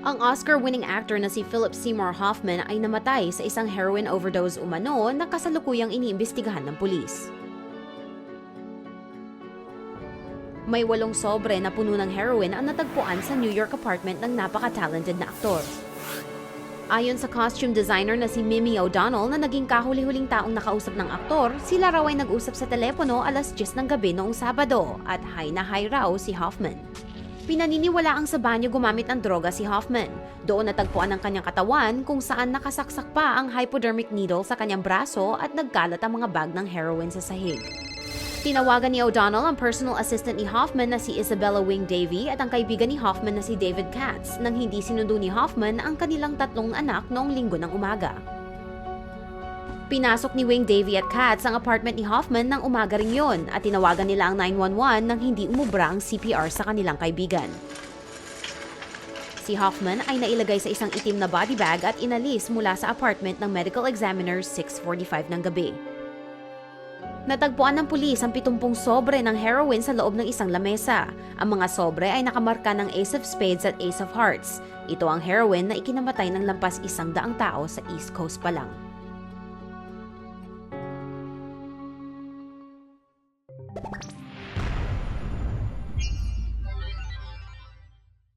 Ang Oscar-winning actor na si Philip Seymour Hoffman ay namatay sa isang heroin overdose umano na kasalukuyang iniimbestigahan ng pulis. May walong sobre na puno ng heroin ang natagpuan sa New York apartment ng napaka-talented na aktor. Ayon sa costume designer na si Mimi O'Donnell na naging kahuli-huling taong nakausap ng aktor, sila raw ay nag-usap sa telepono alas 10 ng gabi noong Sabado at high na high raw si Hoffman. Pinaniniwala ang sa banyo gumamit ng droga si Hoffman. Doon natagpuan ang kanyang katawan kung saan nakasaksak pa ang hypodermic needle sa kanyang braso at nagkalat ang mga bag ng heroin sa sahig. Tinawagan ni O'Donnell ang personal assistant ni Hoffman na si Isabella Wing Davy at ang kaibigan ni Hoffman na si David Katz nang hindi sinundo ni Hoffman ang kanilang tatlong anak noong linggo ng umaga. Pinasok ni Wing Davy at Katz ang apartment ni Hoffman ng umaga rin yon at tinawagan nila ang 911 nang hindi umubra ang CPR sa kanilang kaibigan. Si Hoffman ay nailagay sa isang itim na body bag at inalis mula sa apartment ng medical examiner 6.45 ng gabi. Natagpuan ng pulis ang 70 sobre ng heroin sa loob ng isang lamesa. Ang mga sobre ay nakamarka ng Ace of Spades at Ace of Hearts. Ito ang heroin na ikinamatay ng lampas isang daang tao sa East Coast pa lang. you